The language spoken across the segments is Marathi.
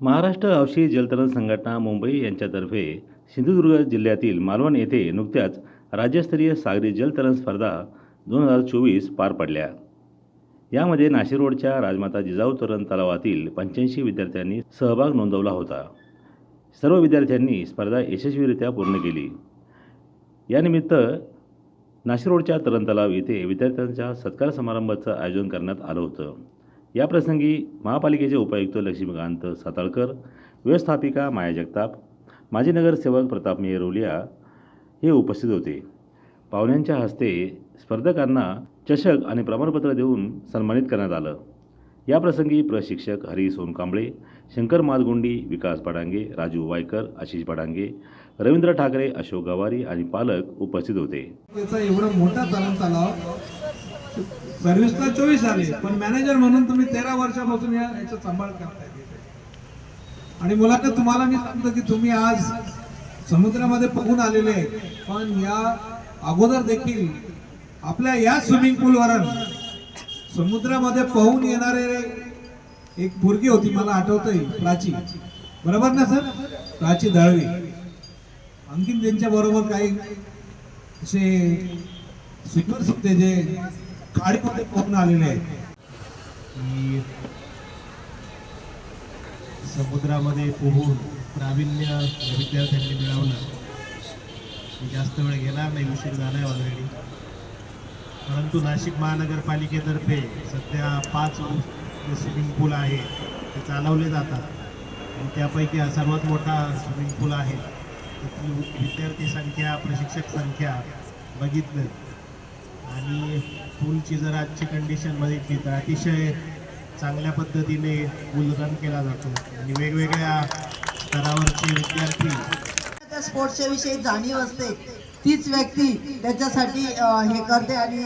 महाराष्ट्र औषधी जलतरण संघटना मुंबई यांच्यातर्फे सिंधुदुर्ग जिल्ह्यातील मालवण येथे नुकत्याच राज्यस्तरीय सागरी जलतरण स्पर्धा दोन हजार चोवीस पार पडल्या. यामध्ये नाशिक रोडच्या राजमाता जिजाऊ तरण तलावातील पंच्याऐंशी विद्यार्थ्यांनी सहभाग नोंदवला होता. सर्व विद्यार्थ्यांनी स्पर्धा यशस्वीरित्या पूर्ण केली. यानिमित्त नाशिक रोडच्या तरण तलाव येथे विद्यार्थ्यांच्या सत्कार समारंभाचं आयोजन करण्यात आलं होतं. याप्रसंगी महापालिकेचे उपायुक्त लक्ष्मीकांत साताळकर व्यवस्थापिका माया जगताप माजी नगरसेवक प्रताप मेहरोलिया हे उपस्थित होते. पाहुण्यांच्या हस्ते स्पर्धकांना चषक आणि प्रमाणपत्र देऊन सन्मानित करण्यात आलं. याप्रसंगी प्रशिक्षक हरी सोनकांबळे शंकर मालगुंडी विकास पडांगे राजू वायकर आशिष पडांगे रवींद्र ठाकरे अशोक गवारी आणि पालक उपस्थित होते. सर्व्हिस तर सर्व्हिसला चोवीस आले पण मॅनेजर म्हणून तुम्ही तेरा वर्षापासून या याचा सांभाळ करताय. आणि मुलांना तुम्हाला मी सांगतो की तुम्ही आज समुद्रामध्ये पोहून आलेले आहे पण या अगोदर देखील आपल्या या स्विमिंग पूलवर समुद्रामध्ये पोहून येणारे एक मुलगी होती मला आठवतंय प्राची. बरोबर ना सर? प्राची दळवी. आणखीन त्यांच्या बरोबर काही असे स्वीपर्स होते जे खाडीमध्ये पोहून आलेले आहेत की समुद्रामध्ये पोहून प्रावीण्य विद्यार्थ्यांनी मिळवलं. जास्त वेळ गेला नाही उशीर झाला आहे ऑलरेडी परंतु नाशिक महानगरपालिकेतर्फे सध्या पाच स्विमिंग पूल आहे ते चालवले जातात. आणि त्यापैकी हा सर्वात मोठा स्विमिंग पूल आहे. तिथली विद्यार्थी संख्या प्रशिक्षक संख्या बघितलं. आणि पूलची जर आजची कंडिशन बघितली तर अतिशय चांगल्या पद्धतीने पूल रन केला जातो. आणि वेगवेगळ्या स्तरावरचे विद्यार्थी त्या स्पोर्ट्सच्या विषयी जाणीव असते. तीच व्यक्ती त्याच्यासाठी हे करते आणि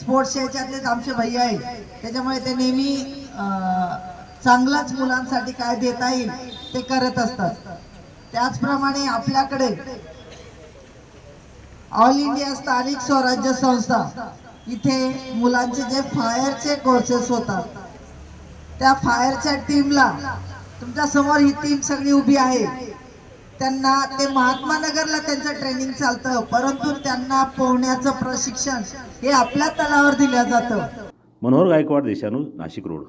स्पोर्ट्सच्या याच्यातलेच आमचे भैया आहे त्याच्यामुळे ते नेहमी चांगलाच मुलांसाठी काय देता येईल ते करत असतात. त्याचप्रमाणे आपल्याकडे ऑल इंडिया स्थानिक स्वराज्य संस्था. इथे मुलांचे जे फायरचे कोर्सेस होतात त्या फायरच्या टीमला तुमच्यासमोर ही टीम सगळी उभी आहे. त्यांना ते महात्मा नगरला त्यांचं ट्रेनिंग चालतं परंतु त्यांना पोहण्याचं प्रशिक्षण हे आपल्या तलावर दिलं जातं. मनोहर गायकवाड देशानू नाशिक रोड.